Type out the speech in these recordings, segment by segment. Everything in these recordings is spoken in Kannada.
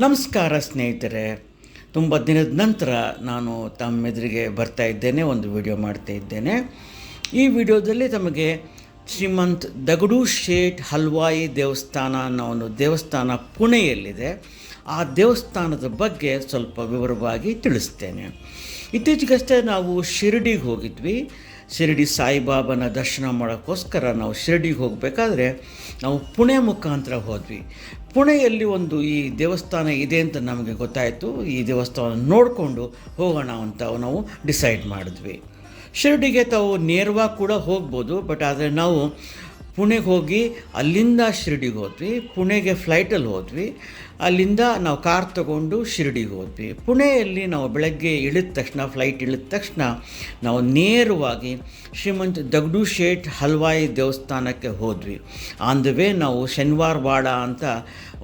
ನಮಸ್ಕಾರ ಸ್ನೇಹಿತರೆ. ತುಂಬ ದಿನದ ನಂತರ ನಾನು ತಮ್ಮೆದುರಿಗೆ ಬರ್ತಾ ಇದ್ದೇನೆ, ಒಂದು ವಿಡಿಯೋ ಮಾಡ್ತಾ ಇದ್ದೇನೆ. ಈ ವಿಡಿಯೋದಲ್ಲಿ ತಮಗೆ ಶ್ರೀಮಂತ್ ದಗಡು ಶೇಟ್ ಹಲ್ವಾಯಿ ದೇವಸ್ಥಾನ ಅನ್ನೋ ಒಂದು ದೇವಸ್ಥಾನ ಪುಣೆಯಲ್ಲಿದೆ. ಆ ದೇವಸ್ಥಾನದ ಬಗ್ಗೆ ಸ್ವಲ್ಪ ವಿವರವಾಗಿ ತಿಳಿಸ್ತೇನೆ. ಇತ್ತೀಚೆಗಷ್ಟೇ ನಾವು ಶಿರಡಿಗೆ ಹೋಗಿದ್ವಿ. ಶಿರಡಿ ಸಾಯಿಬಾಬನ ದರ್ಶನ ಮಾಡೋಕ್ಕೋಸ್ಕರ ನಾವು ಶಿರಡಿಗೆ ಹೋಗಬೇಕಾದ್ರೆ ನಾವು ಪುಣೆ ಮುಖಾಂತರ ಹೋದ್ವಿ. ಪುಣೆಯಲ್ಲಿ ಒಂದು ಈ ದೇವಸ್ಥಾನ ಇದೆ ಅಂತ ನಮಗೆ ಗೊತ್ತಾಯಿತು. ಈ ದೇವಸ್ಥಾನ ನೋಡಿಕೊಂಡು ಹೋಗೋಣ ಅಂತ ನಾವು ಡಿಸೈಡ್ ಮಾಡಿದ್ವಿ. ಶಿರಡಿಗೆ ತಾವು ನೇರವಾಗಿ ಕೂಡ ಹೋಗ್ಬೋದು, ಬಟ್ ಆದರೆ ನಾವು ಪುಣೆಗೆ ಹೋಗಿ ಅಲ್ಲಿಂದ ಶಿರಡಿಗೆ ಹೋದ್ವಿ. ಪುಣೆಗೆ ಫ್ಲೈಟಲ್ಲಿ ಹೋದ್ವಿ. ಅಲ್ಲಿಂದ ನಾವು ಕಾರ್ ತಗೊಂಡು ಶಿರಡಿಗೆ ಹೋದ್ವಿ. ಪುಣೆಯಲ್ಲಿ ನಾವು ಬೆಳಗ್ಗೆ ಇಳಿದ ತಕ್ಷಣ ಫ್ಲೈಟ್ ಇಳಿದ ತಕ್ಷಣ ನಾವು ನೇರವಾಗಿ ಶ್ರೀಮಂತ ದಗ್ಡು ಶೇಟ್ ಹಲ್ವಾಯಿ ದೇವಸ್ಥಾನಕ್ಕೆ ಹೋದ್ವಿ. ಆನ್ ದ ವೇ ನಾವು ಶನಿವಾರವಾಡ ಅಂತ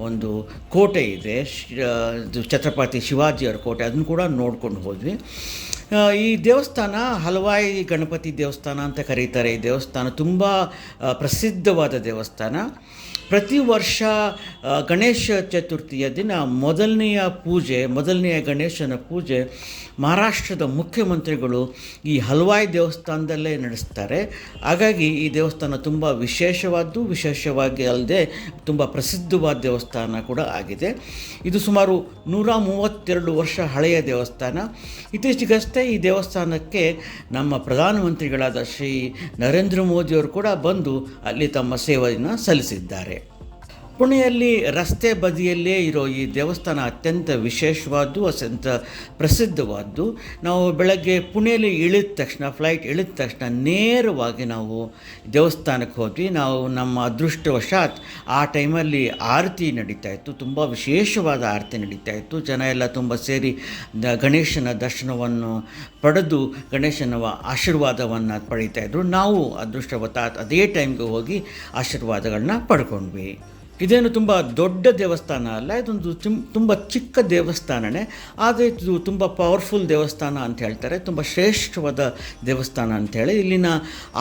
ಒಂದು ಕೋಟೆ ಇದು. ಛತ್ರಪತಿ ಶಿವಾಜಿಯವರ ಕೋಟೆ. ಅದನ್ನು ಕೂಡ ನೋಡ್ಕೊಂಡು ಹೋದ್ವಿ. ಈ ದೇವಸ್ಥಾನ ಹಲವಾಯಿ ಗಣಪತಿ ದೇವಸ್ಥಾನ ಅಂತ ಕರೀತಾರೆ. ಈ ದೇವಸ್ಥಾನ ತುಂಬ ಪ್ರಸಿದ್ಧವಾದ ದೇವಸ್ಥಾನ. ಪ್ರತಿ ವರ್ಷ ಗಣೇಶ ಚತುರ್ಥಿಯ ದಿನ ಮೊದಲನೆಯ ಪೂಜೆ, ಮೊದಲನೆಯ ಗಣೇಶನ ಪೂಜೆ ಮಹಾರಾಷ್ಟ್ರದ ಮುಖ್ಯಮಂತ್ರಿಗಳು ಈ ಹಲ್ವಾಯಿ ದೇವಸ್ಥಾನದಲ್ಲೇ ನಡೆಸ್ತಾರೆ. ಹಾಗಾಗಿ ಈ ದೇವಸ್ಥಾನ ತುಂಬ ವಿಶೇಷವಾದ್ದು, ವಿಶೇಷವಾಗಿ ಅಲ್ಲದೆ ತುಂಬ ಪ್ರಸಿದ್ಧವಾದ ದೇವಸ್ಥಾನ ಕೂಡ ಆಗಿದೆ. ಇದು ಸುಮಾರು ನೂರ ಮೂವತ್ತೆರಡು ವರ್ಷ ಹಳೆಯ ದೇವಸ್ಥಾನ. ಇತ್ತೀಚೆಗಷ್ಟೇ ಈ ದೇವಸ್ಥಾನಕ್ಕೆ ನಮ್ಮ ಪ್ರಧಾನಮಂತ್ರಿಗಳಾದ ಶ್ರೀ ನರೇಂದ್ರ ಮೋದಿಯವರು ಕೂಡ ಬಂದು ಅಲ್ಲಿ ತಮ್ಮ ಸೇವೆಯನ್ನು ಸಲ್ಲಿಸಿದ್ದಾರೆ. ಪುಣೆಯಲ್ಲಿ ರಸ್ತೆ ಬದಿಯಲ್ಲೇ ಇರೋ ಈ ದೇವಸ್ಥಾನ ಅತ್ಯಂತ ವಿಶೇಷವಾದ್ದು, ಅತ್ಯಂತ ಪ್ರಸಿದ್ಧವಾದ್ದು. ನಾವು ಬೆಳಗ್ಗೆ ಪುಣೆಯಲ್ಲಿ ಇಳಿದ ತಕ್ಷಣ ಫ್ಲೈಟ್ ಇಳಿದ ತಕ್ಷಣ ನೇರವಾಗಿ ನಾವು ದೇವಸ್ಥಾನಕ್ಕೆ ಹೋದ್ವಿ. ನಾವು ನಮ್ಮ ಅದೃಷ್ಟವಶಾತ್ ಆ ಟೈಮಲ್ಲಿ ಆರತಿ ನಡೀತಾ ಇತ್ತು. ತುಂಬ ವಿಶೇಷವಾದ ಆರತಿ ನಡೀತಾ ಇತ್ತು. ಜನ ಎಲ್ಲ ತುಂಬ ಸೇರಿ ದ- ಗಣೇಶನ ದರ್ಶನವನ್ನು ಪಡೆದು, ಗಣೇಶನ ಆಶೀರ್ವಾದವನ್ನು ಪಡೀತಾ ಇದ್ದರು ನಾವು ಅದೃಷ್ಟವತಾತ್ ಅದೇ ಟೈಮ್ಗೆ ಹೋಗಿ ಆಶೀರ್ವಾದಗಳನ್ನ ಪಡ್ಕೊಂಡ್ವಿ. ಇದೇನು ತುಂಬ ದೊಡ್ಡ ದೇವಸ್ಥಾನ ಅಲ್ಲ, ಇದೊಂದು ತುಂಬ ಚಿಕ್ಕ ದೇವಸ್ಥಾನನೇ. ಆದರೆ ಇದು ತುಂಬ ಪವರ್ಫುಲ್ ದೇವಸ್ಥಾನ ಅಂತ ಹೇಳ್ತಾರೆ, ತುಂಬ ಶ್ರೇಷ್ಠವಾದ ದೇವಸ್ಥಾನ ಅಂಥೇಳಿ ಇಲ್ಲಿನ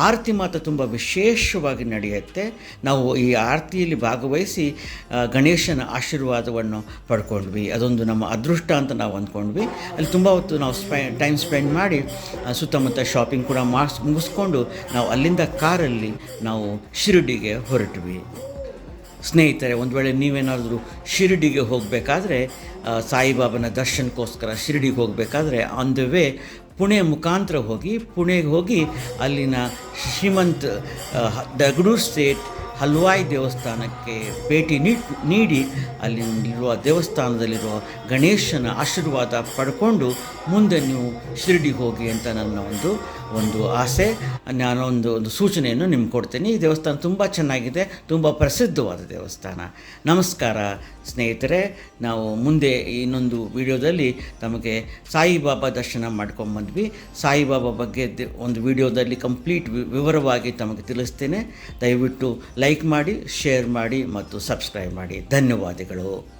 ಆರತಿ ಮಾತ್ರ ತುಂಬ ವಿಶೇಷವಾಗಿ ನಡೆಯುತ್ತೆ. ನಾವು ಈ ಆರತಿಯಲ್ಲಿ ಭಾಗವಹಿಸಿ ಗಣೇಶನ ಆಶೀರ್ವಾದವನ್ನು ಪಡ್ಕೊಂಡ್ವಿ. ಅದೊಂದು ನಮ್ಮ ಅದೃಷ್ಟ ಅಂತ ನಾವು ಅಂದ್ಕೊಂಡ್ವಿ. ಅಲ್ಲಿ ತುಂಬ ಹೊತ್ತು ನಾವು ಸ್ಪೆ ಟೈಮ್ ಸ್ಪೆಂಡ್ ಮಾಡಿ ಸುತ್ತಮುತ್ತ ಶಾಪಿಂಗ್ ಕೂಡ ಮಾಡಿಸ್, ಮುಗಿಸ್ಕೊಂಡು ನಾವು ಅಲ್ಲಿಂದ ಕಾರಲ್ಲಿ ನಾವು ಶಿರಡಿಗೆ ಹೊರಟ್ವಿ. ಸ್ನೇಹಿತರೆ, ಒಂದು ವೇಳೆ ನೀವೇನಾದರೂ ಶಿರಡಿಗೆ ಹೋಗಬೇಕಾದ್ರೆ ಸಾಯಿಬಾಬನ ದರ್ಶನಕ್ಕೋಸ್ಕರ ಶಿರಡಿಗೆ ಹೋಗಬೇಕಾದ್ರೆ ಆನ್ ದ ವೇ ಪುಣೆ ಮುಖಾಂತರ ಹೋಗಿ, ಪುಣೆಗೆ ಹೋಗಿ ಅಲ್ಲಿನ ಶ್ರೀಮಂತ್ ದಗಡು ಸ್ಟೇಟ್ ಹಲ್ವಾಯಿ ದೇವಸ್ಥಾನಕ್ಕೆ ಭೇಟಿ ನೀಡಿ ಅಲ್ಲಿರುವ ದೇವಸ್ಥಾನದಲ್ಲಿರುವ ಗಣೇಶನ ಆಶೀರ್ವಾದ ಪಡ್ಕೊಂಡು ಮುಂದೆ ನೀವು ಶಿರಡಿ ಹೋಗಿ ಅಂತ ನನ್ನ ಒಂದು ಒಂದು ಆಸೆ. ನಾನೊಂದು ಒಂದು ಸೂಚನೆಯನ್ನು ನಿಮ್ಗೆ ಕೊಡ್ತೀನಿ. ಈ ದೇವಸ್ಥಾನ ತುಂಬ ಚೆನ್ನಾಗಿದೆ, ತುಂಬ ಪ್ರಸಿದ್ಧವಾದ ದೇವಸ್ಥಾನ. ನಮಸ್ಕಾರ ಸ್ನೇಹಿತರೆ, ನಾವು ಮುಂದೆ ಇನ್ನೊಂದು ವಿಡಿಯೋದಲ್ಲಿ ತಮಗೆ ಸಾಯಿಬಾಬಾ ದರ್ಶನ ಮಾಡ್ಕೊಂಬಂದ್ವಿ. ಸಾಯಿಬಾಬಾ ಬಗ್ಗೆ ಒಂದು ವಿಡಿಯೋದಲ್ಲಿ ಕಂಪ್ಲೀಟ್ ವಿವರವಾಗಿ ತಮಗೆ ತಿಳಿಸ್ತೇನೆ. ದಯವಿಟ್ಟು ಲೈಕ್ ಮಾಡಿ ಶೇರ್ ಮಾಡಿ ಮತ್ತು ಸಬ್ಸ್ಕ್ರೈಬ್ ಮಾಡಿ. ಧನ್ಯವಾದಗಳು.